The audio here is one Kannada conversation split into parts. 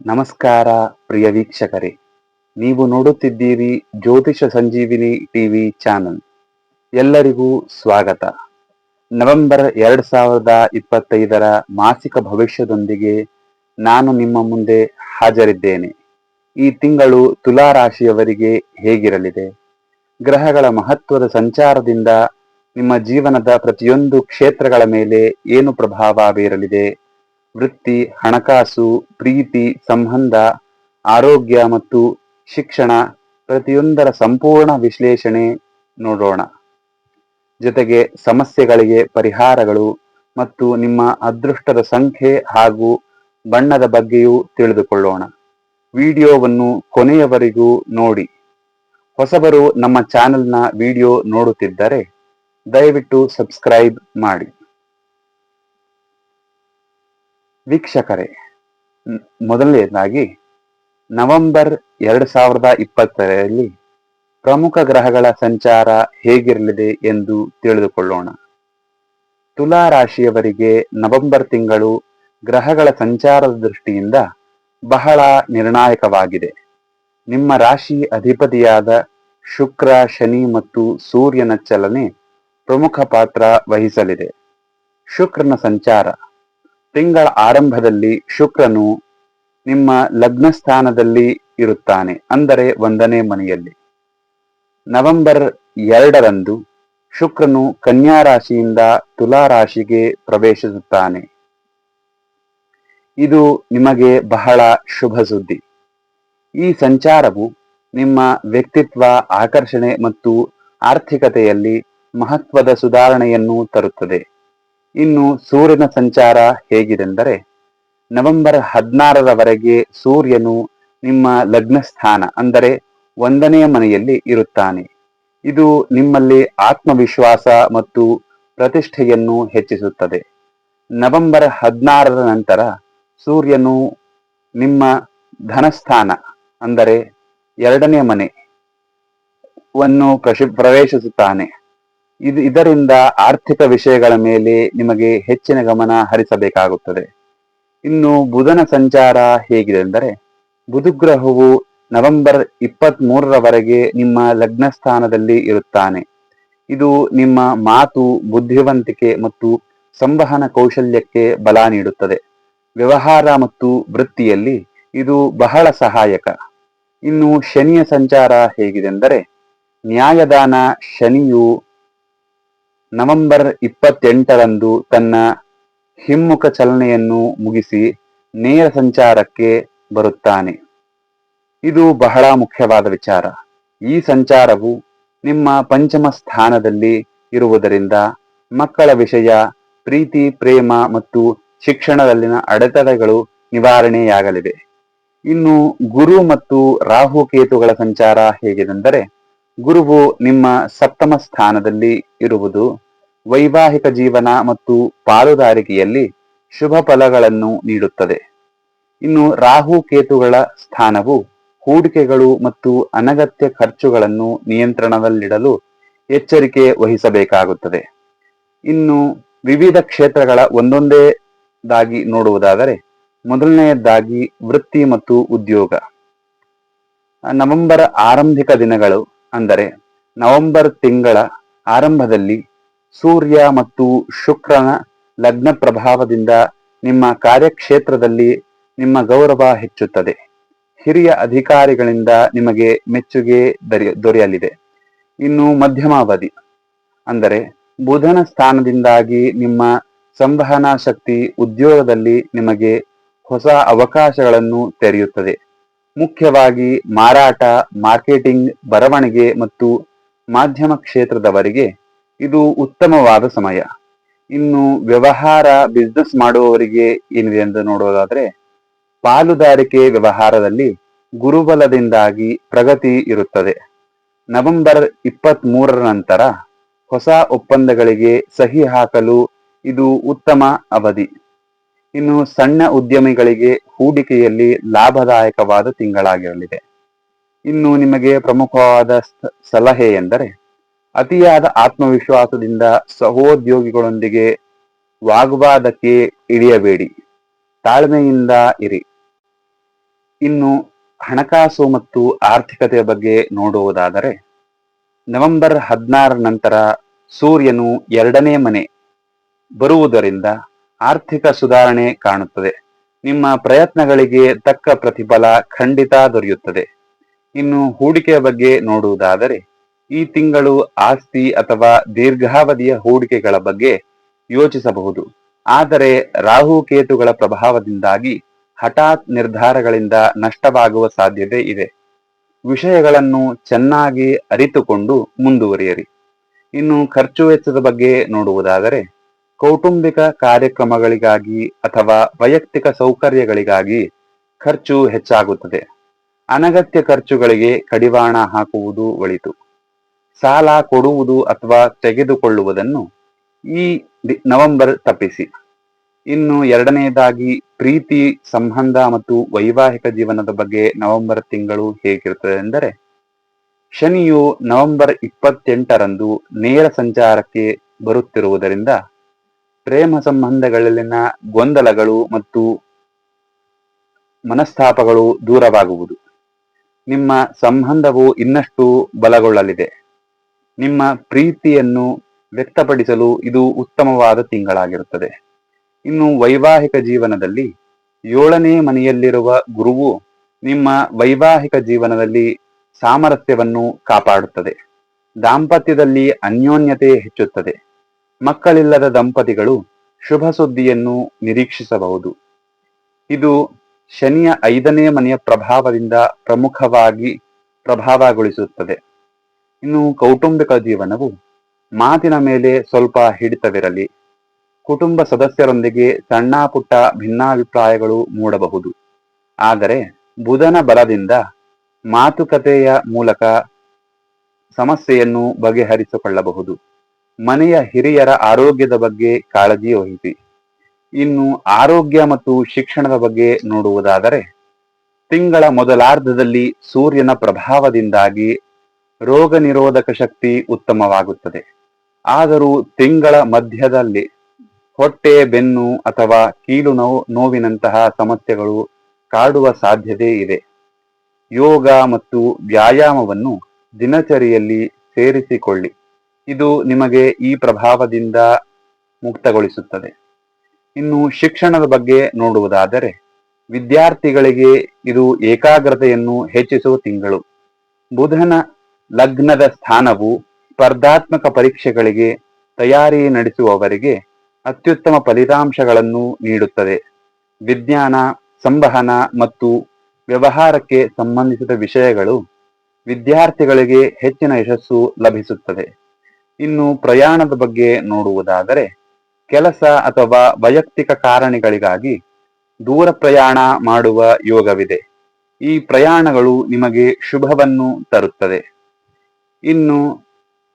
ನಮಸ್ಕಾರ, ಪ್ರಿಯ ವೀಕ್ಷಕರೇ. ನೀವು ನೋಡುತ್ತಿದ್ದೀರಿ ಜ್ಯೋತಿಷ ಸಂಜೀವಿನಿ ಟಿವಿ ಚಾನಲ್. ಎಲ್ಲರಿಗೂ ಸ್ವಾಗತ. ನವೆಂಬರ್ ಎರಡ್ ಸಾವಿರದ ಇಪ್ಪತ್ತೈದರ ಮಾಸಿಕ ಭವಿಷ್ಯದೊಂದಿಗೆ ನಾನು ನಿಮ್ಮ ಮುಂದೆ ಹಾಜರಿದ್ದೇನೆ. ಈ ತಿಂಗಳು ತುಲಾ ರಾಶಿಯವರಿಗೆ ಹೇಗಿರಲಿದೆ? ಗ್ರಹಗಳ ಮಹತ್ವದ ಸಂಚಾರದಿಂದ ನಿಮ್ಮ ಜೀವನದ ಪ್ರತಿಯೊಂದು ಕ್ಷೇತ್ರಗಳ ಮೇಲೆ ಏನು ಪ್ರಭಾವ ಬೀರಲಿದೆ? ವೃತ್ತಿ, ಹಣಕಾಸು, ಪ್ರೀತಿ, ಸಂಬಂಧ, ಆರೋಗ್ಯ ಮತ್ತು ಶಿಕ್ಷಣ ಪ್ರತಿಯೊಂದರ ಸಂಪೂರ್ಣ ವಿಶ್ಲೇಷಣೆ ನೋಡೋಣ. ಜೊತೆಗೆ ಸಮಸ್ಯೆಗಳಿಗೆ ಪರಿಹಾರಗಳು ಮತ್ತು ನಿಮ್ಮ ಅದೃಷ್ಟದ ಸಂಖ್ಯೆ ಹಾಗೂ ಬಣ್ಣದ ಬಗ್ಗೆಯೂ ತಿಳಿದುಕೊಳ್ಳೋಣ. ವಿಡಿಯೋವನ್ನು ಕೊನೆಯವರೆಗೂ ನೋಡಿ. ಹೊಸಬರು ನಮ್ಮ ಚಾನೆಲ್ನ ವಿಡಿಯೋ ನೋಡುತ್ತಿದ್ದರೆ ದಯವಿಟ್ಟು ಸಬ್ಸ್ಕ್ರೈಬ್ ಮಾಡಿ. ವೀಕ್ಷಕರೇ, ಮೊದಲನೆಯದಾಗಿ ನವೆಂಬರ್ ಎರಡು ಸಾವಿರದ ಇಪ್ಪತ್ತರಲ್ಲಿ ಪ್ರಮುಖ ಗ್ರಹಗಳ ಸಂಚಾರ ಹೇಗಿರಲಿದೆ ಎಂದು ತಿಳಿದುಕೊಳ್ಳೋಣ. ತುಲಾ ರಾಶಿಯವರಿಗೆ ನವೆಂಬರ್ ತಿಂಗಳು ಗ್ರಹಗಳ ಸಂಚಾರದ ದೃಷ್ಟಿಯಿಂದ ಬಹಳ ನಿರ್ಣಾಯಕವಾಗಿದೆ. ನಿಮ್ಮ ರಾಶಿ ಅಧಿಪತಿಯಾದ ಶುಕ್ರ, ಶನಿ ಮತ್ತು ಸೂರ್ಯನ ಚಲನೆ ಪ್ರಮುಖ ಪಾತ್ರ ವಹಿಸಲಿದೆ. ಶುಕ್ರನ ಸಂಚಾರ ತಿಂಗಳ ಆರಂಭದಲ್ಲಿ ಶುಕ್ರನು ನಿಮ್ಮ ಲಗ್ನ ಸ್ಥಾನದಲ್ಲಿ ಇರುತ್ತಾನೆ, ಅಂದರೆ ಒಂದನೇ ಮನೆಯಲ್ಲಿ. ನವೆಂಬರ್ ಎರಡರಂದು ಶುಕ್ರನು ಕನ್ಯಾ ರಾಶಿಯಿಂದ ತುಲಾ ರಾಶಿಗೆ ಪ್ರವೇಶಿಸುತ್ತಾನೆ. ಇದು ನಿಮಗೆ ಬಹಳ ಶುಭ ಸುದ್ದಿ. ಈ ಸಂಚಾರವು ನಿಮ್ಮ ವ್ಯಕ್ತಿತ್ವ ಆಕರ್ಷಣೆ ಮತ್ತು ಆರ್ಥಿಕತೆಯಲ್ಲಿ ಮಹತ್ವದ ಸುಧಾರಣೆಯನ್ನು ತರುತ್ತದೆ. ಇನ್ನು ಸೂರ್ಯನ ಸಂಚಾರ ಹೇಗಿದೆಂದರೆ ನವೆಂಬರ್ ಹದಿನಾರರವರೆಗೆ ಸೂರ್ಯನು ನಿಮ್ಮ ಲಗ್ನ ಸ್ಥಾನ ಅಂದರೆ ಒಂದನೆಯ ಮನೆಯಲ್ಲಿ ಇರುತ್ತಾನೆ. ಇದು ನಿಮ್ಮಲ್ಲಿ ಆತ್ಮವಿಶ್ವಾಸ ಮತ್ತು ಪ್ರತಿಷ್ಠೆಯನ್ನು ಹೆಚ್ಚಿಸುತ್ತದೆ. ನವೆಂಬರ್ ಹದಿನಾರರ ನಂತರ ಸೂರ್ಯನು ನಿಮ್ಮ ಧನಸ್ಥಾನ, ಅಂದರೆ ಎರಡನೇ ಮನೆ ವನ್ನು ಪ್ರವೇಶಿಸುತ್ತಾನೆ. ಇದು ಇದರಿಂದ ಆರ್ಥಿಕ ವಿಷಯಗಳ ಮೇಲೆ ನಿಮಗೆ ಹೆಚ್ಚಿನ ಗಮನ ಹರಿಸಬೇಕಾಗುತ್ತದೆ. ಇನ್ನು ಬುಧನ ಸಂಚಾರ ಹೇಗಿದೆ ಎಂದರೆ ಬುಧಗ್ರಹವು ನವೆಂಬರ್ ಇಪ್ಪತ್ತ್ ಮೂರರವರೆಗೆ ನಿಮ್ಮ ಲಗ್ನ ಸ್ಥಾನದಲ್ಲಿ ಇರುತ್ತಾನೆ. ಇದು ನಿಮ್ಮ ಮಾತು, ಬುದ್ಧಿವಂತಿಕೆ ಮತ್ತು ಸಂವಹನ ಕೌಶಲ್ಯಕ್ಕೆ ಬಲ ನೀಡುತ್ತದೆ. ವ್ಯವಹಾರ ಮತ್ತು ವೃತ್ತಿಯಲ್ಲಿ ಇದು ಬಹಳ ಸಹಾಯಕ. ಇನ್ನು ಶನಿಯ ಸಂಚಾರ ಹೇಗಿದೆ ಎಂದರೆ ನ್ಯಾಯದಾನ ಶನಿಯು ನವೆಂಬರ್ ಇಪ್ಪತ್ತೆಂಟರಂದು ತನ್ನ ಹಿಮ್ಮುಖ ಚಲನೆಯನ್ನು ಮುಗಿಸಿ ನೇರ ಸಂಚಾರಕ್ಕೆ ಬರುತ್ತಾನೆ. ಇದು ಬಹಳ ಮುಖ್ಯವಾದ ವಿಚಾರ. ಈ ಸಂಚಾರವು ನಿಮ್ಮ ಪಂಚಮ ಸ್ಥಾನದಲ್ಲಿ ಇರುವುದರಿಂದ ಮಕ್ಕಳ ವಿಷಯ, ಪ್ರೀತಿ, ಪ್ರೇಮ ಮತ್ತು ಶಿಕ್ಷಣದಲ್ಲಿನ ಅಡೆತಡೆಗಳು ನಿವಾರಣೆಯಾಗಲಿವೆ. ಇನ್ನು ಗುರು ಮತ್ತು ರಾಹು ಕೇತುಗಳ ಸಂಚಾರ ಹೇಗಿದೆಂದರೆ ಗುರುವು ನಿಮ್ಮ ಸಪ್ತಮ ಸ್ಥಾನದಲ್ಲಿ ಇರುವುದು. ವೈವಾಹಿಕ ಜೀವನ ಮತ್ತು ಪಾಲುದಾರಿಕೆಯಲ್ಲಿ ಶುಭ ಫಲಗಳನ್ನು ನೀಡುತ್ತದೆ. ಇನ್ನು ರಾಹು ಕೇತುಗಳ ಸ್ಥಾನವು ಹೂಡಿಕೆಗಳು ಮತ್ತು ಅನಗತ್ಯ ಖರ್ಚುಗಳನ್ನು ನಿಯಂತ್ರಣದಲ್ಲಿಡಲು ಎಚ್ಚರಿಕೆ ವಹಿಸಬೇಕಾಗುತ್ತದೆ. ಇನ್ನು ವಿವಿಧ ಕ್ಷೇತ್ರಗಳ ಒಂದೊಂದೇದಾಗಿ ನೋಡುವುದಾದರೆ ಮೊದಲನೆಯದಾಗಿ ವೃತ್ತಿ ಮತ್ತು ಉದ್ಯೋಗ. ನವೆಂಬರ್ ಆರಂಭಿಕ ದಿನಗಳು ಅಂದರೆ ನವೆಂಬರ್ ತಿಂಗಳ ಆರಂಭದಲ್ಲಿ ಸೂರ್ಯ ಮತ್ತು ಶುಕ್ರನ ಲಗ್ನ ಪ್ರಭಾವದಿಂದ ನಿಮ್ಮ ಕಾರ್ಯಕ್ಷೇತ್ರದಲ್ಲಿ ನಿಮ್ಮ ಗೌರವ ಹೆಚ್ಚುತ್ತದೆ. ಹಿರಿಯ ಅಧಿಕಾರಿಗಳಿಂದ ನಿಮಗೆ ಮೆಚ್ಚುಗೆ ದೊರೆ- ದೊರೆಯಲಿದೆ. ಇನ್ನು ಮಧ್ಯಮಾವಧಿ. ಅಂದರೆ ಬುಧನ ಸ್ಥಾನದಿಂದಾಗಿ ನಿಮ್ಮ ಸಂವಹನ ಶಕ್ತಿ ಉದ್ಯೋಗದಲ್ಲಿ ನಿಮಗೆ ಹೊಸ ಅವಕಾಶಗಳನ್ನು ತೆರೆಯುತ್ತದೆ. ಮುಖ್ಯವಾಗಿ ಮಾರಾಟ, ಮಾರ್ಕೆಟಿಂಗ್, ಬರವಣಿಗೆ ಮತ್ತು ಮಾಧ್ಯಮ ಕ್ಷೇತ್ರದವರಿಗೆ ಇದು ಉತ್ತಮವಾದ ಸಮಯ. ಇನ್ನು ವ್ಯವಹಾರ ಬಿಸ್ನೆಸ್ ಮಾಡುವವರಿಗೆ ಏನಿದೆ ಎಂದು ನೋಡೋದಾದ್ರೆ ಪಾಲುದಾರಿಕೆ ವ್ಯವಹಾರದಲ್ಲಿ ಗುರುಬಲದಿಂದಾಗಿ ಪ್ರಗತಿ ಇರುತ್ತದೆ. ನವೆಂಬರ್ ಇಪ್ಪತ್ತ್ ಮೂರರ ನಂತರ ಹೊಸ ಒಪ್ಪಂದಗಳಿಗೆ ಸಹಿ ಹಾಕಲು ಇದು ಉತ್ತಮ ಅವಧಿ. ಇನ್ನು ಸಣ್ಣ ಉದ್ಯಮಿಗಳಿಗೆ ಹೂಡಿಕೆಯಲ್ಲಿ ಲಾಭದಾಯಕವಾದ ತಿಂಗಳಾಗಿರಲಿದೆ. ಇನ್ನು ನಿಮಗೆ ಪ್ರಮುಖವಾದ ಸಲಹೆ ಎಂದರೆ, ಅತಿಯಾದ ಆತ್ಮವಿಶ್ವಾಸದಿಂದ ಸಹೋದ್ಯೋಗಿಗಳೊಂದಿಗೆ ವಾಗ್ವಾದಕ್ಕೆ ಇಳಿಯಬೇಡಿ. ತಾಳ್ಮೆಯಿಂದ ಇರಿ. ಇನ್ನು ಹಣಕಾಸು ಮತ್ತು ಆರ್ಥಿಕತೆಯ ಬಗ್ಗೆ ನೋಡುವುದಾದರೆ, ನವೆಂಬರ್ ಹದಿನಾರ ನಂತರ ಸೂರ್ಯನು ಎರಡನೇ ಮನೆ ಬರುವುದರಿಂದ ಆರ್ಥಿಕ ಸುಧಾರಣೆ ಕಾಣುತ್ತದೆ. ನಿಮ್ಮ ಪ್ರಯತ್ನಗಳಿಗೆ ತಕ್ಕ ಪ್ರತಿಫಲ ಖಂಡಿತ ದೊರೆಯುತ್ತದೆ. ಇನ್ನು ಹೂಡಿಕೆಯ ಬಗ್ಗೆ ನೋಡುವುದಾದರೆ, ಈ ತಿಂಗಳು ಆಸ್ತಿ ಅಥವಾ ದೀರ್ಘಾವಧಿಯ ಹೂಡಿಕೆಗಳ ಬಗ್ಗೆ ಯೋಚಿಸಬಹುದು. ಆದರೆ ರಾಹು ಕೇತುಗಳ ಪ್ರಭಾವದಿಂದಾಗಿ ಹಠಾತ್ ನಿರ್ಧಾರಗಳಿಂದ ನಷ್ಟವಾಗುವ ಸಾಧ್ಯತೆ ಇದೆ. ವಿಷಯಗಳನ್ನು ಚೆನ್ನಾಗಿ ಅರಿತುಕೊಂಡು ಮುಂದುವರಿಯಿರಿ. ಇನ್ನು ಖರ್ಚು ವೆಚ್ಚದ ಬಗ್ಗೆ ನೋಡುವುದಾದರೆ ಕೌಟುಂಬಿಕ ಕಾರ್ಯಕ್ರಮಗಳಿಗಾಗಿ ಅಥವಾ ವೈಯಕ್ತಿಕ ಸೌಕರ್ಯಗಳಿಗಾಗಿ ಖರ್ಚು ಹೆಚ್ಚಾಗುತ್ತದೆ. ಅನಗತ್ಯ ಖರ್ಚುಗಳಿಗೆ ಕಡಿವಾಣ ಹಾಕುವುದು ಒಳಿತು. ಸಾಲ ಕೊಡುವುದು ಅಥವಾ ತೆಗೆದುಕೊಳ್ಳುವುದನ್ನು ಈ ನವೆಂಬರ್ ತಪ್ಪಿಸಿ. ಇನ್ನು ಎರಡನೆಯದಾಗಿ ಪ್ರೀತಿ, ಸಂಬಂಧ ಮತ್ತು ವೈವಾಹಿಕ ಜೀವನದ ಬಗ್ಗೆ ನವೆಂಬರ್ ತಿಂಗಳು ಹೇಗಿರುತ್ತದೆ ಎಂದರೆ, ಶನಿಯು ನವೆಂಬರ್ ಇಪ್ಪತ್ತೆಂಟರಂದು ನೇರ ಸಂಚಾರಕ್ಕೆ ಬರುತ್ತಿರುವುದರಿಂದ ಪ್ರೇಮ ಸಂಬಂಧಗಳಲ್ಲಿನ ಗೊಂದಲಗಳು ಮತ್ತು ಮನಸ್ತಾಪಗಳು ದೂರವಾಗುವುದು. ನಿಮ್ಮ ಸಂಬಂಧವು ಇನ್ನಷ್ಟು ಬಲಗೊಳ್ಳಲಿದೆ. ನಿಮ್ಮ ಪ್ರೀತಿಯನ್ನು ವ್ಯಕ್ತಪಡಿಸಲು ಇದು ಉತ್ತಮವಾದ ತಿಂಗಳಾಗಿರುತ್ತದೆ. ಇನ್ನು ವೈವಾಹಿಕ ಜೀವನದಲ್ಲಿ ಏಳನೇ ಮನೆಯಲ್ಲಿರುವ ಗುರುವು ನಿಮ್ಮ ವೈವಾಹಿಕ ಜೀವನದಲ್ಲಿ ಸಾಮರಸ್ಯವನ್ನು ಕಾಪಾಡುತ್ತದೆ. ದಾಂಪತ್ಯದಲ್ಲಿ ಅನ್ಯೋನ್ಯತೆ ಹೆಚ್ಚುತ್ತದೆ. ಮಕ್ಕಳಿಲ್ಲದ ದಂಪತಿಗಳು ಶುಭ ಸುದ್ದಿಯನ್ನು ನಿರೀಕ್ಷಿಸಬಹುದು. ಇದು ಶನಿಯ ಐದನೇ ಮನೆಯ ಪ್ರಭಾವದಿಂದ ಪ್ರಮುಖವಾಗಿ ಪ್ರಭಾವಗೊಳಿಸುತ್ತದೆ. ಇನ್ನು ಕೌಟುಂಬಿಕ ಜೀವನವು ಮಾತಿನ ಮೇಲೆ ಸ್ವಲ್ಪ ಹಿಡಿತವಿರಲಿ. ಕುಟುಂಬ ಸದಸ್ಯರೊಂದಿಗೆ ಸಣ್ಣ ಪುಟ್ಟ ಭಿನ್ನಾಭಿಪ್ರಾಯಗಳು ಮೂಡಬಹುದು. ಆದರೆ ಬುಧನ ಬಲದಿಂದ ಮಾತುಕತೆಯ ಮೂಲಕ ಸಮಸ್ಯೆಯನ್ನು ಬಗೆಹರಿಸಿಕೊಳ್ಳಬಹುದು. ಮನೆಯ ಹಿರಿಯರ ಆರೋಗ್ಯದ ಬಗ್ಗೆ ಕಾಳಜಿ ವಹಿಸಿ. ಇನ್ನು ಆರೋಗ್ಯ ಮತ್ತು ಶಿಕ್ಷಣದ ಬಗ್ಗೆ ನೋಡುವುದಾದರೆ, ತಿಂಗಳ ಮೊದಲಾರ್ಧದಲ್ಲಿ ಸೂರ್ಯನ ಪ್ರಭಾವದಿಂದಾಗಿ ರೋಗ ನಿರೋಧಕ ಶಕ್ತಿ ಉತ್ತಮವಾಗುತ್ತದೆ. ಆದರೂ ತಿಂಗಳ ಮಧ್ಯದಲ್ಲಿ ಹೊಟ್ಟೆ, ಬೆನ್ನು ಅಥವಾ ಕೀಲು ನೋವು, ನೋವಿನಂತಹ ಸಮಸ್ಯೆಗಳು ಕಾಡುವ ಸಾಧ್ಯತೆ ಇದೆ. ಯೋಗ ಮತ್ತು ವ್ಯಾಯಾಮವನ್ನು ದಿನಚರಿಯಲ್ಲಿ ಸೇರಿಸಿಕೊಳ್ಳಿ. ಇದು ನಿಮಗೆ ಈ ಪ್ರಭಾವದಿಂದ ಮುಕ್ತಗೊಳಿಸುತ್ತದೆ. ಇನ್ನು ಶಿಕ್ಷಣದ ಬಗ್ಗೆ ನೋಡುವುದಾದರೆ, ವಿದ್ಯಾರ್ಥಿಗಳಿಗೆ ಇದು ಏಕಾಗ್ರತೆಯನ್ನು ಹೆಚ್ಚಿಸುವ ತಿಂಗಳು. ಬುಧನ ಲಗ್ನದ ಸ್ಥಾನವು ಸ್ಪರ್ಧಾತ್ಮಕ ಪರೀಕ್ಷೆಗಳಿಗೆ ತಯಾರಿ ನಡೆಸುವವರಿಗೆ ಅತ್ಯುತ್ತಮ ಫಲಿತಾಂಶಗಳನ್ನು ನೀಡುತ್ತದೆ. ವಿಜ್ಞಾನ, ಸಂವಹನ ಮತ್ತು ವ್ಯವಹಾರಕ್ಕೆ ಸಂಬಂಧಿಸಿದ ವಿಷಯಗಳು ವಿದ್ಯಾರ್ಥಿಗಳಿಗೆ ಹೆಚ್ಚಿನ ಯಶಸ್ಸು ಲಭಿಸುತ್ತದೆ. ಇನ್ನು ಪ್ರಯಾಣದ ಬಗ್ಗೆ ನೋಡುವುದಾದರೆ ಕೆಲಸ ಅಥವಾ ವೈಯಕ್ತಿಕ ಕಾರಣಗಳಿಗಾಗಿ ದೂರ ಪ್ರಯಾಣ ಮಾಡುವ ಯೋಗವಿದೆ. ಈ ಪ್ರಯಾಣಗಳು ನಿಮಗೆ ಶುಭವನ್ನು ತರುತ್ತದೆ. ಇನ್ನು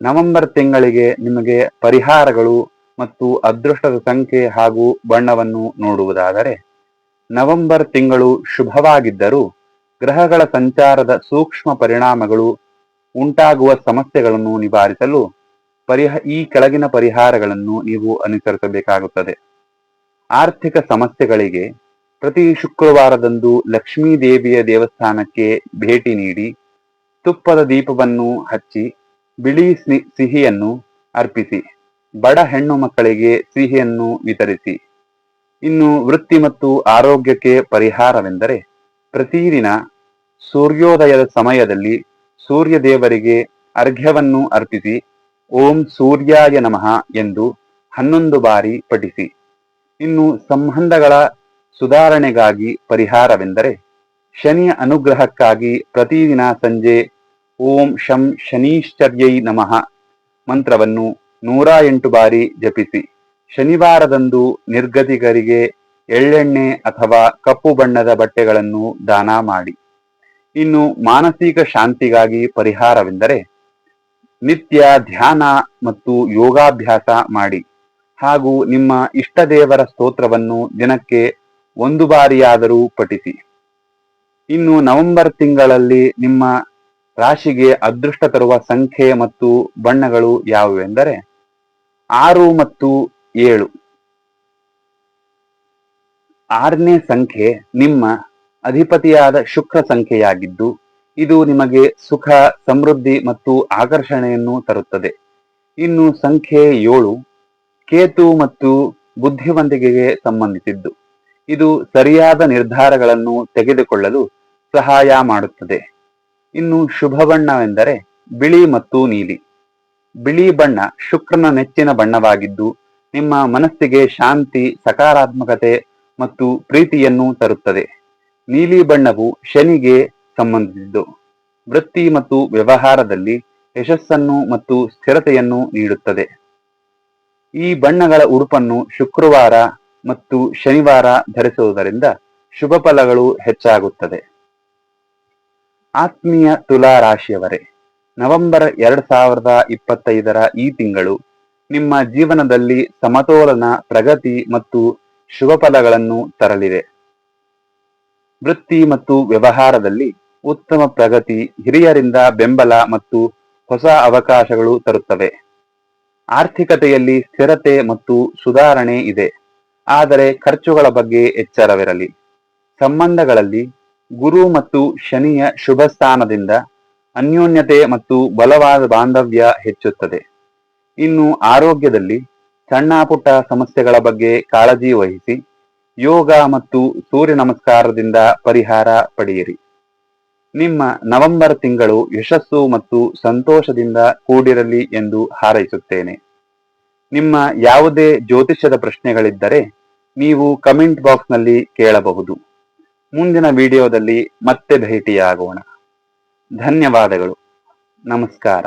ನವೆಂಬರ್ ತಿಂಗಳಿಗೆ ನಿಮಗೆ ಪರಿಹಾರಗಳು ಮತ್ತು ಅದೃಷ್ಟದ ಸಂಖ್ಯೆ ಹಾಗೂ ಬಣ್ಣವನ್ನು ನೋಡುವುದಾದರೆ ನವೆಂಬರ್ ತಿಂಗಳು ಶುಭವಾಗಿದ್ದರೂ ಗ್ರಹಗಳ ಸಂಚಾರದ ಸೂಕ್ಷ್ಮ ಪರಿಣಾಮಗಳು ಉಂಟಾಗುವ ಸಮಸ್ಯೆಗಳನ್ನು ನಿವಾರಿಸಲು ಪರಿಹ, ಈ ಕೆಳಗಿನ ಪರಿಹಾರಗಳನ್ನು ನೀವು ಅನುಸರಿಸಬೇಕಾಗುತ್ತದೆ. ಆರ್ಥಿಕ ಸಮಸ್ಯೆಗಳಿಗೆ ಪ್ರತಿ ಶುಕ್ರವಾರದಂದು ಲಕ್ಷ್ಮೀ ದೇವಿಯ ದೇವಸ್ಥಾನಕ್ಕೆ ಭೇಟಿ ನೀಡಿ ತುಪ್ಪದ ದೀಪವನ್ನು ಹಚ್ಚಿ ಬಿಳಿ ಸಿಹಿಯನ್ನು ಅರ್ಪಿಸಿ, ಬಡ ಹೆಣ್ಣು ಮಕ್ಕಳಿಗೆ ಸಿಹಿಯನ್ನು ವಿತರಿಸಿ. ಇನ್ನು ವೃತ್ತಿ ಮತ್ತು ಆರೋಗ್ಯಕ್ಕೆ ಪರಿಹಾರವೆಂದರೆ ಪ್ರತಿದಿನ ಸೂರ್ಯೋದಯದ ಸಮಯದಲ್ಲಿ ಸೂರ್ಯ ದೇವರಿಗೆ ಅರ್ಘ್ಯವನ್ನು ಅರ್ಪಿಸಿ ಓಂ ಸೂರ್ಯಾಯ ನಮಃ ಎಂದು ಹನ್ನೊಂದು ಬಾರಿ ಪಠಿಸಿ. ಇನ್ನು ಸಂಬಂಧಗಳ ಸುಧಾರಣೆಗಾಗಿ ಪರಿಹಾರವೆಂದರೆ, ಶನಿಯ ಅನುಗ್ರಹಕ್ಕಾಗಿ ಪ್ರತಿದಿನ ಸಂಜೆ ಓಂ ಶಂ ಶನೀಶ್ಚರ್ಯೈ ನಮಃ ಮಂತ್ರವನ್ನು ನೂರ ಎಂಟು ಬಾರಿ ಜಪಿಸಿ. ಶನಿವಾರದಂದು ನಿರ್ಗತಿಕರಿಗೆ ಎಳ್ಳೆಣ್ಣೆ ಅಥವಾ ಕಪ್ಪು ಬಣ್ಣದ ಬಟ್ಟೆಗಳನ್ನು ದಾನ ಮಾಡಿ. ಇನ್ನು ಮಾನಸಿಕ ಶಾಂತಿಗಾಗಿ ಪರಿಹಾರವೆಂದರೆ ನಿತ್ಯ ಧ್ಯಾನ ಮತ್ತು ಯೋಗಾಭ್ಯಾಸ ಮಾಡಿ. ಹಾಗೂ ನಿಮ್ಮ ಇಷ್ಟ ದೇವರ ಸ್ತೋತ್ರವನ್ನು ದಿನಕ್ಕೆ ಒಂದು ಬಾರಿಯಾದರೂ ಪಠಿಸಿ. ಇನ್ನು ನವೆಂಬರ್ ತಿಂಗಳಲ್ಲಿ ನಿಮ್ಮ ರಾಶಿಗೆ ಅದೃಷ್ಟ ತರುವ ಸಂಖ್ಯೆ ಮತ್ತು ಬಣ್ಣಗಳು ಯಾವುವೆಂದರೆ ಆರು ಮತ್ತು ಏಳು. ಆರನೇ ಸಂಖ್ಯೆ ನಿಮ್ಮ ಅಧಿಪತಿಯಾದ ಶುಕ್ರ ಸಂಖ್ಯೆಯಾಗಿದ್ದು ಇದು ನಿಮಗೆ ಸುಖ, ಸಮೃದ್ಧಿ ಮತ್ತು ಆಕರ್ಷಣೆಯನ್ನು ತರುತ್ತದೆ. ಇನ್ನು ಸಂಖ್ಯೆ ಏಳು, ಕೇತು ಮತ್ತು ಬುದ್ಧಿವಂತಿಕೆಗೆ ಸಂಬಂಧಿಸಿದ್ದು. ಇದು ಸರಿಯಾದ ನಿರ್ಧಾರಗಳನ್ನು ತೆಗೆದುಕೊಳ್ಳಲು ಸಹಾಯ ಮಾಡುತ್ತದೆ. ಇನ್ನು ಶುಭ ಬಣ್ಣವೆಂದರೆ ಬಿಳಿ ಮತ್ತು ನೀಲಿ. ಬಿಳಿ ಬಣ್ಣ ಶುಕ್ರನ ನೆಚ್ಚಿನ ಬಣ್ಣವಾಗಿದ್ದು, ನಿಮ್ಮ ಮನಸ್ಸಿಗೆ ಶಾಂತಿ, ಸಕಾರಾತ್ಮಕತೆ ಮತ್ತು ಪ್ರೀತಿಯನ್ನು ತರುತ್ತದೆ. ನೀಲಿ ಬಣ್ಣವು ಶನಿಗೆ ಸಂಬಂಧಿಸಿದ್ದು. ವೃತ್ತಿ ಮತ್ತು ವ್ಯವಹಾರದಲ್ಲಿ ಯಶಸ್ಸನ್ನು ಮತ್ತು ಸ್ಥಿರತೆಯನ್ನು ನೀಡುತ್ತದೆ. ಈ ಬಣ್ಣಗಳ ಉಡುಪನ್ನು ಶುಕ್ರವಾರ ಮತ್ತು ಶನಿವಾರ ಧರಿಸುವುದರಿಂದ ಶುಭ ಫಲಗಳು ಹೆಚ್ಚಾಗುತ್ತದೆ. ಆತ್ಮೀಯ ತುಲಾ ರಾಶಿಯವರೇ, ನವೆಂಬರ್ ಎರಡ್ ಸಾವಿರದ ಇಪ್ಪತ್ತೈದರ ಈ ತಿಂಗಳು ನಿಮ್ಮ ಜೀವನದಲ್ಲಿ ಸಮತೋಲನ, ಪ್ರಗತಿ ಮತ್ತು ಶುಭ ಫಲಗಳನ್ನು ತರಲಿದೆ. ವೃತ್ತಿ ಮತ್ತು ವ್ಯವಹಾರದಲ್ಲಿ ಉತ್ತಮ ಪ್ರಗತಿ, ಹಿರಿಯರಿಂದ ಬೆಂಬಲ ಮತ್ತು ಹೊಸ ಅವಕಾಶಗಳು ತರುತ್ತವೆ. ಆರ್ಥಿಕತೆಯಲ್ಲಿ ಸ್ಥಿರತೆ ಮತ್ತು ಸುಧಾರಣೆ ಇದೆ. ಆದರೆ ಖರ್ಚುಗಳ ಬಗ್ಗೆ ಎಚ್ಚರವಿರಲಿ. ಸಂಬಂಧಗಳಲ್ಲಿ ಗುರು ಮತ್ತು ಶನಿಯ ಶುಭ ಸ್ಥಾನದಿಂದ ಅನ್ಯೋನ್ಯತೆ ಮತ್ತು ಬಲವಾದ ಬಾಂಧವ್ಯ ಹೆಚ್ಚುತ್ತದೆ. ಇನ್ನು ಆರೋಗ್ಯದಲ್ಲಿ ಸಣ್ಣ ಪುಟ್ಟ ಸಮಸ್ಯೆಗಳ ಬಗ್ಗೆ ಕಾಳಜಿ ವಹಿಸಿ ಯೋಗ ಮತ್ತು ಸೂರ್ಯ ನಮಸ್ಕಾರದಿಂದ ಪರಿಹಾರ ಪಡೆಯಿರಿ. ನಿಮ್ಮ ನವೆಂಬರ್ ತಿಂಗಳು ಯಶಸ್ಸು ಮತ್ತು ಸಂತೋಷದಿಂದ ಕೂಡಿರಲಿ ಎಂದು ಹಾರೈಸುತ್ತೇನೆ. ನಿಮ್ಮ ಯಾವುದೇ ಜ್ಯೋತಿಷ್ಯದ ಪ್ರಶ್ನೆಗಳಿದ್ದರೆ ನೀವು ಕಮೆಂಟ್ ಬಾಕ್ಸ್ನಲ್ಲಿ ಕೇಳಬಹುದು. ಮುಂದಿನ ವಿಡಿಯೋದಲ್ಲಿ ಮತ್ತೆ ಭೇಟಿಯಾಗೋಣ. ಧನ್ಯವಾದಗಳು. ನಮಸ್ಕಾರ.